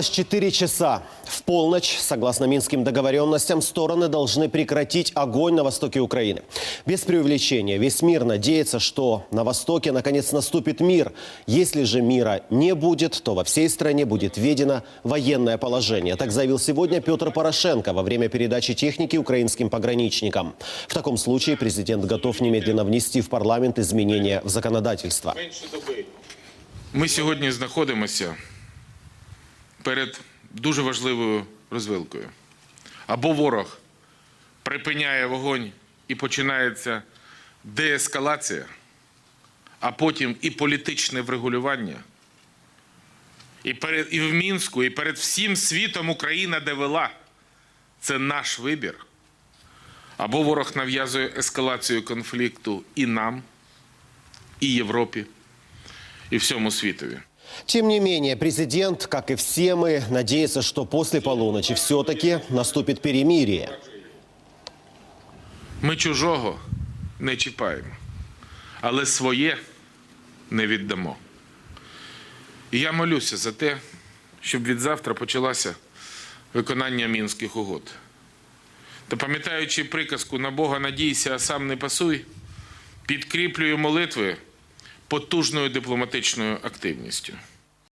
4 часа. В полночь, согласно минским договоренностям, стороны должны прекратить огонь на востоке Украины. Без преувеличения, весь мир надеется, что на востоке наконец наступит мир. Если же мира не будет, то во всей стране будет введено военное положение. Так заявил сегодня Петр Порошенко во время передачи техники украинским пограничникам. В таком случае президент готов немедленно внести в парламент изменения в законодательство. Ми сьогодні знаходимося перед дуже важливою розвилкою. Або ворог припиняє вогонь і починається деескалація, а потім і політичне врегулювання. І, перед, і в Мінську, і перед всім світом Україна довела. Це наш вибір. Або ворог нав'язує ескалацію конфлікту і нам, і Європі, і всьому світові. Тем не менее, президент, как и все мы, надеется, что после полуночи все-таки наступит перемирие. Ми чужого не чіпаємо, але своє не віддамо. І я молюся за те, щоб від завтра почалося виконання мінських угод. Та пам'ятаючи приказку на Бога надійся, а сам не пасуй, підкріплюю молитви потужною дипломатичною активністю.